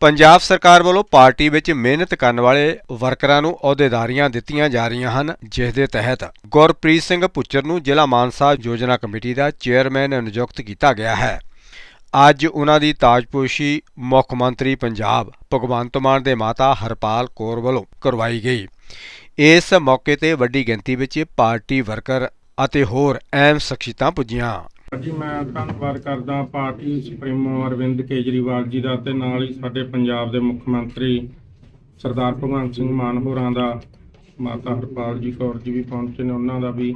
ਪੰਜਾਬ ਸਰਕਾਰ ਵੱਲੋਂ ਪਾਰਟੀ ਵਿੱਚ ਮਿਹਨਤ ਕਰਨ ਵਾਲੇ ਵਰਕਰਾਂ ਨੂੰ ਅਹੁਦੇਦਾਰੀਆਂ ਦਿੱਤੀਆਂ ਜਾ ਰਹੀਆਂ ਹਨ, ਜਿਸ ਦੇ ਤਹਿਤ ਗੁਰਪ੍ਰੀਤ ਸਿੰਘ ਪੁੱਚਰ ਨੂੰ ਜ਼ਿਲ੍ਹਾ ਮਾਨਸਾ ਯੋਜਨਾ ਕਮੇਟੀ ਦਾ ਚੇਅਰਮੈਨ ਨਿਯੁਕਤ ਕੀਤਾ ਗਿਆ ਹੈ। ਅੱਜ ਉਹਨਾਂ ਦੀ ਤਾਜਪੋਸ਼ੀ ਮੁੱਖ ਮੰਤਰੀ ਪੰਜਾਬ ਭਗਵੰਤ ਮਾਨ ਦੇ ਮਾਤਾ ਹਰਪਾਲ ਕੌਰ ਵੱਲੋਂ ਕਰਵਾਈ ਗਈ। ਇਸ ਮੌਕੇ ਤੇ ਵੱਡੀ ਗਿਣਤੀ ਵਿੱਚ ਪਾਰਟੀ ਵਰਕਰ ਅਤੇ ਹੋਰ ਅਹਿਮ ਸ਼ਖਸੀਅਤਾਂ ਪੁੱਜੀਆਂ। ਜੀ, ਮੈਂ ਧੰਨਵਾਦ ਕਰਦਾ ਪਾਰਟੀ ਸੁਪਰੀਮੋ ਅਰਵਿੰਦ ਕੇਜਰੀਵਾਲ ਜੀ ਦਾ ਤੇ ਨਾਲ ਹੀ ਸਾਡੇ ਪੰਜਾਬ ਦੇ ਮੁੱਖ ਮੰਤਰੀ ਸਰਦਾਰ ਭਗਵੰਤ ਸਿੰਘ ਮਾਨ ਹੋਰਾਂ ਦਾ, ਮਾਤਾ ਹਰਪਾਲ ਜੀ ਕੌਰ ਜੀ ਵੀ ਪਹੁੰਚੇ ਨੇ, ਉਹਨਾਂ ਦਾ ਵੀ।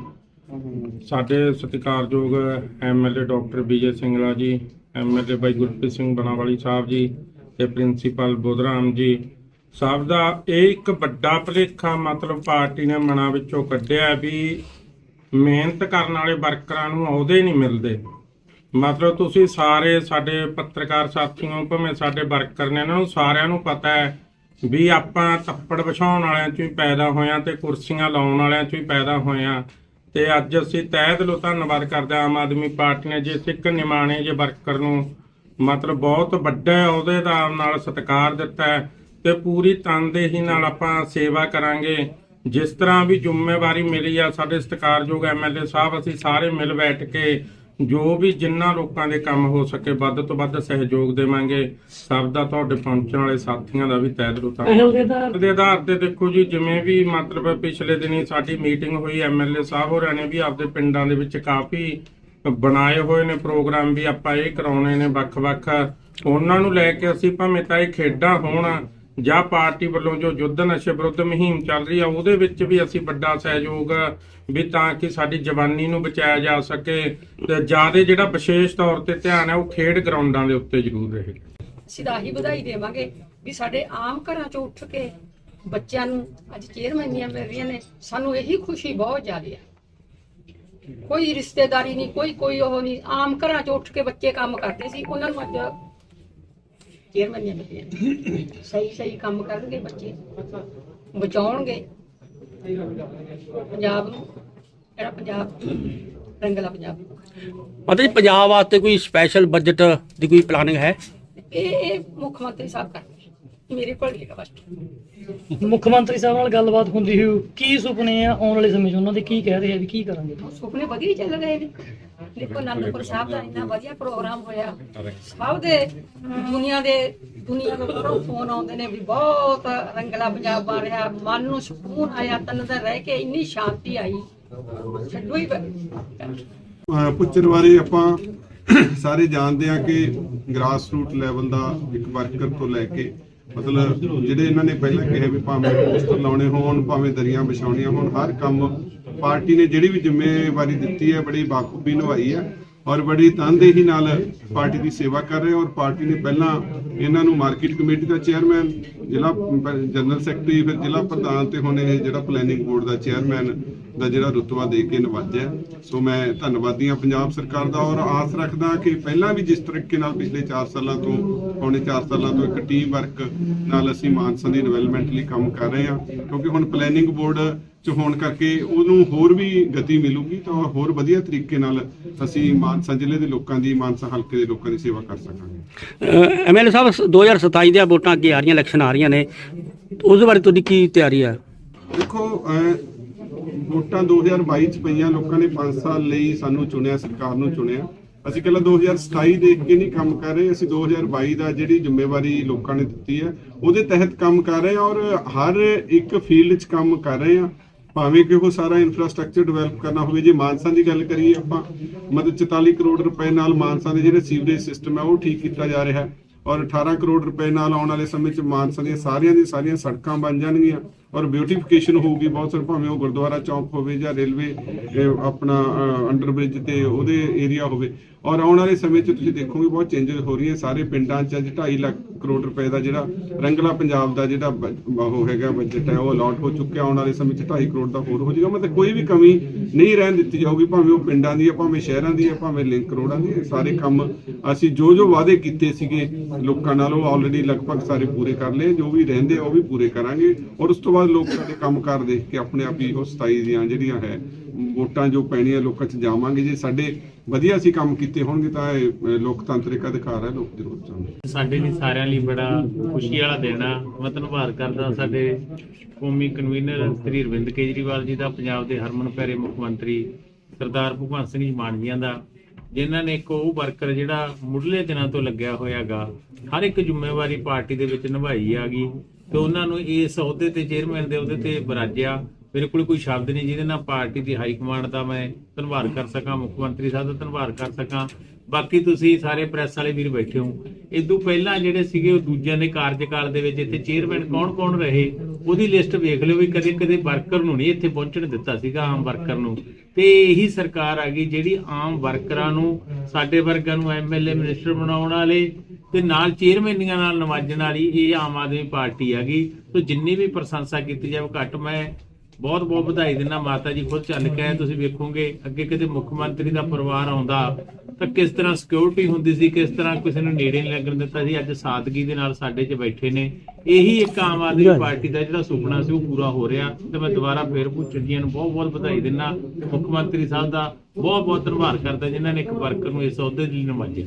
ਸਾਡੇ ਸਤਿਕਾਰਯੋਗ MLA doctor Vijay Singla ji MLA ਬਾਈ ਗੁਰਪ੍ਰੀਤ ਸਿੰਘ ਬਣਾਵਾਲੀ ਸਾਹਿਬ ਜੀ ਤੇ ਪ੍ਰਿੰਸੀਪਲ ਬੁੱਧਰਾਮ ਜੀ। ਸਾਹਿਬ ਦਾ ਇਹ ਇੱਕ ਵੱਡਾ ਭੁਲੇਖਾ ਮਤਲਬ ਪਾਰਟੀ ਨੇ ਮਨਾਂ ਵਿੱਚੋਂ ਕੱਢਿਆ ਵੀ ਮਿਹਨਤ ਕਰਨ ਵਾਲੇ ਵਰਕਰਾਂ ਨੂੰ ਅਹੁਦੇ ਨਹੀਂ ਮਿਲਦੇ। ਮਤਲਬ ਤੁਸੀਂ ਸਾਰੇ ਸਾਡੇ ਪੱਤਰਕਾਰ ਸਾਥੀਆਂ ਭਾਵੇਂ ਸਾਡੇ ਵਰਕਰ ਨੇ, ਇਹਨਾਂ ਨੂੰ ਸਾਰਿਆਂ ਨੂੰ ਪਤਾ ਹੈ ਵੀ ਆਪਾਂ ਤੱਪੜ ਵਿਛਾਉਣ ਵਾਲਿਆਂ ਚੋਂ ਹੀ ਪੈਦਾ ਹੋਇਆਂ ਤੇ ਕੁਰਸੀਆਂ ਲਾਉਣ ਵਾਲਿਆਂ ਚੋਂ ਹੀ ਪੈਦਾ ਹੋਇਆਂ। ਤੇ ਅੱਜ ਅਸੀਂ ਤਹਿ ਦਿਲੋਂ ਧੰਨਵਾਦ ਕਰਦੇ ਹਾਂ ਆਮ ਆਦਮੀ ਪਾਰਟੀ ਨੇ, ਜਿਸ ਇੱਕ ਨਿਮਾਣੇ ਜੇ ਵਰਕਰ ਨੂੰ ਮਤਲਬ ਬਹੁਤ ਵੱਡੇ ਅਹੁਦੇ ਦਾ ਨਾਲ ਸਤਿਕਾਰ ਦਿੱਤਾ ਹੈ ਤੇ ਪੂਰੀ ਤਨਦੇਹੀ ਨਾਲ ਆਪਾਂ ਸੇਵਾ ਕਰਾਂਗੇ। ਜਿਸ ਤਰ੍ਹਾਂ ਵੀ ਜ਼ਿੰਮੇਵਾਰੀ ਮਿਲੀ ਆ ਸਾਡੇ ਸਤਿਕਾਰਯੋਗ ਐਮਐਲਏ ਸਾਹਿਬ ਅਸੀਂ ਸਾਰੇ ਮਿਲ ਬੈਠ ਕੇ ਜੋ ਵੀ ਜਿੰਨਾ ਲੋਕਾਂ ਦੇ ਕੰਮ ਹੋ ਸਕੇ ਵੱਧ ਤੋਂ ਵੱਧ ਸਹਿਯੋਗ ਦੇਵਾਂਗੇ। ਸਭ ਦਾ ਤੁਹਾਡੇ ਪਹੁੰਚਣ ਵਾਲੇ ਸਾਥੀਆਂ ਦਾ ਵੀ ਤਹਿ ਦਿਲੋਂ ਧੰਨਵਾਦ। ਦੇ ਆਧਾਰ ਤੇ। ਦੇਖੋ ਜੀ ਜਿਵੇਂ ਵੀ ਮਤਲਬ ਪਿਛਲੇ ਦਿਨੀ ਸਾਡੀ ਮੀਟਿੰਗ ਹੋਈ ਐਮਐਲਏ ਸਾਹਿਬ ਹੋਰਾਂ ਨੇ ਵੀ ਆਪਦੇ ਪਿੰਡਾਂ ਦੇ ਵਿੱਚ ਕਾਫੀ ਬਣਾਏ ਹੋਏ ਨੇ ਪ੍ਰੋਗਰਾਮ ਵੀ ਆਪਾਂ ਇਹ ਕਰਾਉਣੇ ਨੇ ਵੱਖ-ਵੱਖ। ਉਹਨਾਂ ਨੂੰ ਲੈ ਕੇ ਅਸੀਂ ਭਾਵੇਂ ਤਾਂ ਇਹ ਖੇਡਾਂ ਹੋਣ ਜਾਂ ਪਾਰਟੀ ਵੱਲੋਂ ਜੋ ਯੁੱਧ ਨਸ਼ੇ ਵਿਰੁੱਧ ਮੁਹਿੰਮ ਚੱਲ ਰਹੀ ਆ, ਉਹਦੇ ਵਿੱਚ ਵੀ ਅਸੀਂ ਵੱਡਾ ਸਹਿਯੋਗ, ਵੀ ਤਾਂ ਕਿ ਸਾਡੀ ਜਵਾਨੀ ਨੂੰ ਬਚਾਇਆ ਜਾ ਸਕੇ ਤੇ ਜ਼ਿਆਦਾ ਜਿਹੜਾ ਵਿਸ਼ੇਸ਼ ਤੌਰ ਤੇ ਧਿਆਨ ਹੈ, ਉਹ ਖੇਡ ਗਰਾਊਂਡਾਂ ਦੇ ਉੱਤੇ ਜ਼ਰੂਰ ਰਹੇ। ਅਸੀਂ ਤਾਂ ਇਹੀ ਵਧਾਈ ਦੇਵਾਂਗੇ ਵੀ ਸਾਡੇ ਆਮ ਘਰਾਂ ਚੋਂ ਉੱਠ ਕੇ ਬੱਚਿਆਂ ਨੂੰ ਅੱਜ ਚੇਅਰਮੈਨੀਆਂ ਮਿਲ ਰਹੀਆਂ ਨੇ, ਸਾਨੂੰ ਇਹੀ ਖੁਸ਼ੀ ਬਹੁਤ ਜ਼ਿਆਦਾ ਹੈ ਕੋਈ ਰਿਸ਼ਤੇਦਾਰੀ ਨਹੀਂ, ਕੋਈ ਕੋਈ ਉਹ ਨਹੀਂ, ਆਮ ਘਰਾਂ ਚੋਂ ਉੱਠ ਕੇ ਬੱਚੇ ਕੰਮ ਕਰਦੇ ਸੀ, ਉਹਨਾਂ ਨੂੰ ਅੱਜ ਚੇਅਰਮੈਨੀਆਂ ਮਿਲ ਰਹੀਆਂ ਨੇ ਸਹੀ ਸਹੀ ਕੰਮ ਕਰਨਗੇ ਬੱਚੇ। ਬਚਾਉਣਗੇ। ਪੰਜਾਬ ਨੂੰ ਜਿਹੜਾ ਪੰਜਾਬ ਰੰਗਲਾ ਪੰਜਾਬ। ਮਤਲਬ ਜੀ ਪੰਜਾਬ ਵਾਸਤੇ ਕੋਈ ਸਪੈਸ਼ਲ ਬਜਟ ਦੀ ਕੋਈ ਪਲਾਨਿੰਗ ਹੈ? ਇਹ ਇਹ ਮੁੱਖ ਮੰਤਰੀ ਸਾਹਿਬ ਕਰਦੇ ਮੇਰੇ ਕੋਲ ਨਹੀਂ ਹੈਗਾ ਬਸ ਮੁੱਖ ਮੰਤਰੀ ਸਾਹਿਬ ਨਾਲ ਗੱਲਬਾਤ ਹੁੰਦੀ ਹੋਈ ਕੀ ਸੁਪਨੇ ਆ ਆਉਣ ਵਾਲੇ ਸਮੇਂ 'ਚ? ਉਹਨਾਂ ਦੇ ਕੀ ਕਹਿ ਰਹੇ ਆ ਵੀ ਕੀ ਕਰਾਂਗੇ? ਸੁਪਨੇ ਵਧੀਆ ਚੱਲ ਰਹੇ ਨੇ। ਦੇਖੋ ਅਨੰਦਪੁਰ ਸਾਹਿਬ ਦਾ ਇੰਨਾ ਵਧੀਆ ਪ੍ਰੋਗਰਾਮ ਹੋਇਆ। ਸਭ ਦੇ ਦੁਨੀਆ ਦੇ ਦੁਨੀਆ ਦੇ ਉੱਪਰੋਂ ਫੋਨ ਆਉਂਦੇ ਨੇ ਵੀ ਬਹੁਤ ਰੰਗਲਾ ਪੰਜਾਬ ਬਣ ਰਿਹਾ। ਮਨ ਨੂੰ ਸਕੂਨ ਆਇਆ ਤਨ ਦਾ ਰਹਿ ਕੇ ਇੰਨੀ ਸ਼ਾਂਤੀ ਆਈ। ਛੱਡੋ ਹੀ ਆਪਾਂ ਸਾਰੇ ਜਾਣਦੇ ਆ ਕਿ ਗ੍ਰਾਸ ਰੂਟ ਲੈਵਲ ਦਾ ਇੱਕ ਵਰਕਰ ਤੋਂ ਲੈ ਕੇ ਮਤਲਬ ਜਿਹੜੇ ਇਹਨਾਂ ਨੇ ਪਹਿਲਾਂ ਕਿਹਾ ਵੀ ਭਾਵੇਂ ਪੋਸਟਰ ਲਾਉਣੇ ਹੋਣ, ਭਾਵੇਂ ਦਰੀਆਂ ਵਿਛਾਉਣੀਆਂ ਹੋਣ, ਹਰ ਕੰਮ ਪਾਰਟੀ ਨੇ ਜਿਹੜੀ ਵੀ ਜ਼ਿੰਮੇਵਾਰੀ ਦਿੱਤੀ ਹੈ, ਬੜੀ ਬਾਖੂਬੀ ਨਿਭਾਈ ਹੈ। ਔਰ ਬੜੀ ਤਨਦੇਹੀ ਨਾਲ ਪਾਰਟੀ ਦੀ ਸੇਵਾ ਕਰ ਰਹੇ ਔਰ ਪਾਰਟੀ ਨੇ ਪਹਿਲਾਂ ਇਹਨਾਂ ਨੂੰ ਮਾਰਕੀਟ ਕਮੇਟੀ ਦਾ ਚੇਅਰਮੈਨ, ਜ਼ਿਲ੍ਹਾ ਜਨਰਲ ਸੈਕਟਰੀ, ਫਿਰ ਜ਼ਿਲ੍ਹਾ ਪ੍ਰਧਾਨ ਤੇ ਹੁਣ ਇਹ ਜਿਹੜਾ ਪਲੈਨਿੰਗ ਬੋਰਡ ਦਾ ਚੇਅਰਮੈਨ ਦਾ ਜਿਹੜਾ ਰੁਤਬਾ ਦੇ ਕੇ ਨਵਾਜਿਆ ਸੋ ਮੈਂ ਧੰਨਵਾਦੀ ਹਾਂ ਪੰਜਾਬ ਸਰਕਾਰ ਦਾ ਔਰ ਆਸ ਰੱਖਦਾ ਕਿ ਪਹਿਲਾਂ ਵੀ ਜਿਸ ਤਰੀਕੇ ਨਾਲ ਪਿਛਲੇ 4 ਸਾਲਾਂ ਤੋਂ, ਪੌਣੇ 4 ਸਾਲਾਂ ਤੋਂ ਇੱਕ ਟੀਮ ਵਰਕ ਨਾਲ ਅਸੀਂ ਮਾਨਸਾ ਦੀ ਡਿਵੈਲਪਮੈਂਟ ਲਈ ਕੰਮ ਕਰ ਰਹੇ ਹਾਂ। ਕਿਉਂਕਿ ਹੁਣ ਪਲੈਨਿੰਗ ਬੋਰਡ ਚ ਹੋਣ ਕਰਕੇ ਉਹਨੂੰ ਹੋਰ ਵੀ ਗਤੀ ਮਿਲੂਗੀ ਤਾਂ ਹੋਰ ਵਧੀਆ ਤਰੀਕੇ ਨਾਲ ਅਸੀਂ ਮਾਨਸਾ ਜ਼ਿਲ੍ਹੇ ਦੇ ਲੋਕਾਂ ਦੀ ਮਾਨਸਾ ਹਲਕੇ ਦੇ ਲੋਕਾਂ ਦੀ ਸੇਵਾ ਕਰ ਸਕਾਂਗੇ। ਐਮਐਲਏ ਸਾਹਿਬ 2027 ਦੀਆਂ ਵੋਟਾਂ ਅੱਗੇ ਆ ਰਹੀਆਂ ਇਲੈਕਸ਼ਨ ਆ ਰਹੀਆਂ ਨੇ। ਉਸ ਬਾਰੇ ਤੁਹਾਡੀ ਕੀ ਤਿਆਰੀ ਹੈ? ਦੇਖੋ ਵੋਟਾਂ 2022 ਚ ਪਈਆਂ ਲੋਕਾਂ ਨੇ 5 ਸਾਲ ਲਈ ਸਾਨੂੰ ਚੁਣਿਆ ਸਰਕਾਰ ਨੂੰ ਚੁਣਿਆ। ਅਸੀਂ ਕੱਲਾ 2027 ਦੇਖ ਕੇ ਨਹੀਂ ਕੰਮ ਕਰ ਰਹੇ ਅਸੀਂ 2022 ਦਾ ਜਿਹੜੀ ਜ਼ਿੰਮੇਵਾਰੀ ਲੋਕਾਂ ਨੇ ਦਿੱਤੀ ਹੈ ਉਹਦੇ ਤਹਿਤ ਕੰਮ ਕਰ ਰਹੇ ਹਾਂ ਔਰ ਹਰ ਇੱਕ ਫੀਲਡ 'ਚ ਕੰਮ ਕਰ ਰਹੇ ਹਾਂ। ਭਾਵੇਂ ਕਿ ਉਹ ਸਾਰਾ ਇਨਫਰਾਸਟ੍ਰਕਚਰ ਡਿਵੈਲਪ ਕਰਨਾ ਹੋਵੇ, ਜੇ ਮਾਨਸਾ ਦੀ ਗੱਲ ਕਰੀਏ ਆਪਾਂ, ਮਤਲਬ 44 ਕਰੋੜ ਰੁਪਏ ਨਾਲ ਮਾਨਸਾ ਦੇ ਜਿਹੜੇ ਸੀਵਰੇਜ ਸਿਸਟਮ ਹੈ ਉਹ ਠੀਕ ਕੀਤਾ ਜਾ ਰਿਹਾ ਹੈ। ਔਰ 18 ਕਰੋੜ ਰੁਪਏ ਨਾਲ ਆਉਣ ਵਾਲੇ ਸਮੇਂ 'ਚ ਮਾਨਸਾ ਦੀਆਂ ਸਾਰੀਆਂ ਦੀਆਂ ਸਾਰੀਆਂ ਸੜਕਾਂ ਬਣ ਜਾਣਗੀਆਂ। ਔਰ ਬਿਊਟੀਫਿਕੇਸ਼ਨ ਹੋਊਗੀ, ਬਹੁਤ ਸਾਰੇ ਭਾਵੇਂ ਉਹ ਗੁਰਦੁਆਰਾ ਚੌਂਕ ਹੋਵੇ ਜਾਂ ਰੇਲਵੇ ਆਪਣਾ ਅੰਡਰ ਤੇ ਉਹਦੇ ਏਰੀਆ ਹੋਵੇ। ਔਰ ਆਉਣ ਵਾਲੇ ਸਮੇਂ 'ਚ ਤੁਸੀਂ ਦੇਖੋਗੇ ਬਹੁਤ ਚੇਂਜਸ ਹੋ ਰਹੀਆਂ ਸਾਰੇ ਪਿੰਡਾਂ 'ਚ, ਅੱਜ 2.5 ਲੱਖ ਕਰੋੜ ਰੁਪਏ ਦਾ ਜਿਹੜਾ ਰੰਗਲਾ ਪੰਜਾਬ ਦਾ ਜਿਹੜਾ ਉਹ ਹੈਗਾ ਬਜਟ ਹੈ, ਉਹ ਅਲਾਟ ਹੋ ਚੁੱਕਿਆ। ਆਉਣ ਵਾਲੇ ਸਮੇਂ 'ਚ 2.5 ਕਰੋੜ ਦਾ ਹੋਰ ਹੋ ਜਾਏਗਾ ਮਤਲਬ ਕੋਈ ਵੀ ਕਮੀ ਨਹੀਂ ਰਹਿਣ ਦਿੱਤੀ ਜਾਊਗੀ, ਭਾਵੇਂ ਉਹ ਪਿੰਡਾਂ ਦੀ ਹੈ, ਭਾਵੇਂ ਸ਼ਹਿਰਾਂ ਦੀ ਹੈ, ਭਾਵੇਂ ਲਿੰਕ ਰੋਡਾਂ ਦੀ ਹੈ। ਸਾਰੇ ਕੰਮ ਅਸੀਂ ਜੋ ਜੋ ਵਾਅਦੇ ਕੀਤੇ ਸੀਗੇ ਲੋਕਾਂ ਨਾਲ, ਉਹ ਆਲਰੇਡੀ ਲਗਭਗ ਸਾਰੇ ਪੂਰੇ ਕਰ ਲਏ। ਜੋ ਵੀ ਰਹਿੰਦੇ ਆ, ਉਹ ਵੀ ਪੂਰੇ ਕਰਾਂਗੇ। ਔਰ ਉਸ ਤੋਂ ਬਾਅਦ ਲੋਕ ਸਾਡੇ ਕੰਮਕਾਰ ਦੇਖ ਕੇ ਆਪਣੇ ਆਪ ਹੀ ਉਹ 27 ਦੀਆਂ ਜਿਹੜੀਆਂ ਹੈ, ਵੋਟਾਂ ਜੋ ਪੈਣੀਆਂ ਲੋਕਾਂ 'ਚ ਜਾਵਾਂਗੇ ਜੇ ਸਾਡੇ ਵਧੀਆ ਅਸੀਂ ਕੰਮ ਕੀਤੇ ਹੋਣਗੇ ਤਾਂ ਇਹ ਲੋਕਤੰਤਰਿਕ ਅਧਿਕਾਰ ਹੈ, ਲੋਕ ਜ਼ਰੂਰ ਚਾਹੁੰਦੇ। ਸਾਡੇ ਲਈ ਸਾਰਿਆਂ ਲਈ ਬੜਾ ਖੁਸ਼ੀ ਵਾਲਾ ਦਿਨ ਆ। ਮੈਂ ਧੰਨਵਾਦ ਕਰਦਾ ਸਾਡੇ ਕੌਮੀ ਕਨਵੀਨਰ ਸ੍ਰੀ ਅਰਵਿੰਦ ਕੇਜਰੀਵਾਲ ਜੀ ਦਾ, ਪੰਜਾਬ ਦੇ ਹਰਮਨ ਪਿਆਰੇ ਮੁੱਖ ਮੰਤਰੀ ਸਰਦਾਰ ਭਗਵੰਤ ਸਿੰਘ ਜੀ ਮਾਨਵੀਆਂ ਦਾ, ਜਿਨ੍ਹਾਂ ਨੇ ਇੱਕ ਉਹ ਵਰਕਰ ਜਿਹੜਾ ਮੁੱਢਲੇ ਦਿਨਾਂ ਤੋਂ ਲੱਗਿਆ ਹੋਇਆਗਾ, ਹਰ ਇੱਕ ਜ਼ਿੰਮੇਵਾਰੀ ਪਾਰਟੀ ਦੇ ਵਿੱਚ ਨਿਭਾਈ ਆਗੀ ਤੇ ਉਹਨਾਂ ਨੂੰ ਇਸ ਅਹੁਦੇ ਤੇ ਚੇਅਰਮੈਨ ਦੇ ਅਹੁਦੇ ਤੇ ਬਰਾਜਿਆ। ਮੇਰੇ ਕੋਲ ਕੋਈ ਸ਼ਬਦ ਨਹੀਂ, ਜਿਹਦੇ ਨਾਲ ਪਾਰਟੀ ਦੀ ਹਾਈ ਕਮਾਂਡ ਦਾ ਮੈਂ ਧੰਨਵਾਦ ਕਰ ਸਕਾਂ, ਮੁੱਖ ਮੰਤਰੀ ਸਾਹਿਬ ਦਾ ਧੰਨਵਾਦ ਕਰ ਸਕਾਂ। ਬਾਕੀ ਤੁਸੀਂ ਸਾਰੇ ਪ੍ਰੈਸ ਵਾਲੇ ਵੀਰ ਬੈਠੇ ਹੋ। ਇਦੋਂ ਪਹਿਲਾਂ ਜਿਹੜੇ ਸੀਗੇ ਉਹ ਦੂਜਿਆਂ ਦੇ ਕਾਰਜਕਾਲ ਦੇ ਵਿੱਚ ਇੱਥੇ ਚੇਅਰਮੈਨ ਕੌਣ-ਕੌਣ ਰਹੇ, ਉਹਦੀ ਲਿਸਟ ਵੇਖ ਲਿਓ ਵੀ ਕਦੇ-ਕਦੇ ਵਰਕਰ ਨੂੰ ਨਹੀਂ ਇੱਥੇ ਪਹੁੰਚਣ ਦਿੱਤਾ ਸੀਗਾ ਆਮ ਵਰਕਰ ਨੂੰ। ਤੇ ਇਹੀ ਸਰਕਾਰ ਆ ਗਈ ਜਿਹੜੀ ਆਮ ਵਰਕਰਾਂ ਨੂੰ, ਸਾਡੇ ਵਰਗਾਂ ਨੂੰ ਐਮਐਲਏ ਮਿਨਿਸਟਰ ਬਣਾਉਣ ਵਾਲੇ ਤੇ ਨਾਲ ਚੇਅਰਮੈਨੀਆਂ ਨਾਲ ਨਵਾਜਣ ਵਾਲੀ ਇਹ ਆਮ ਆਦਮੀ ਪਾਰਟੀ ਗਈ ਤੇ ਜਿੰਨੀ ਵੀ ਪ੍ਰਸ਼ੰਸਾ ਕੀਤੀ ਜਾਵੇ ਘੱਟ ਮੈਂ ਬਹੁਤ ਬਹੁਤ ਵਧਾਈ ਦਿੰਦਾ ਮਾਤਾ ਜੀ ਖੁਦ ਚੱਲ ਕੇ ਤੁਸੀਂ ਵੇਖੋਗੇ ਅੱਗੇ ਕਿਤੇ ਮੁੱਖ ਮੰਤਰੀ ਦਾ ਪਰਿਵਾਰ ਆਉਂਦਾ ਤਾਂ ਕਿਸ ਤਰ੍ਹਾਂ ਸਿਕਿਉਰਿਟੀ ਹੁੰਦੀ ਸੀ ਕਿਸ ਤਰ੍ਹਾਂ ਕਿਸੇ ਨੂੰ ਨੇੜੇ ਨਹੀਂ ਲੱਗਣ ਦਿੱਤਾ ਸੀ ਅੱਜ ਸਾਦਗੀ ਦੇ ਨਾਲ ਸਾਡੇ 'ਚ ਬੈਠੇ ਨੇ। ਇਹੀ ਇੱਕ ਆਮ ਆਦਮੀ ਪਾਰਟੀ ਦਾ ਜਿਹੜਾ ਸੁਪਨਾ ਸੀ ਉਹ ਪੂਰਾ ਹੋ ਰਿਹਾ। ਤੇ ਮੈਂ ਦੁਬਾਰਾ ਫੇਰ ਪੁੱਛ ਜੀਆਂ ਨੂੰ ਬਹੁਤ ਬਹੁਤ ਵਧਾਈ ਦਿੰਦਾ ਮੁੱਖ ਮੰਤਰੀ ਸਾਹਿਬ ਦਾ ਬਹੁਤ ਬਹੁਤ ਧੰਨਵਾਦ ਕਰਦਾ ਜਿਨ੍ਹਾਂ ਨੇ ਇੱਕ ਵਰਕਰ ਨੂੰ ਇਸ ਅਹੁਦੇ ਲਈ ਨਿਵਾਜਿਆ।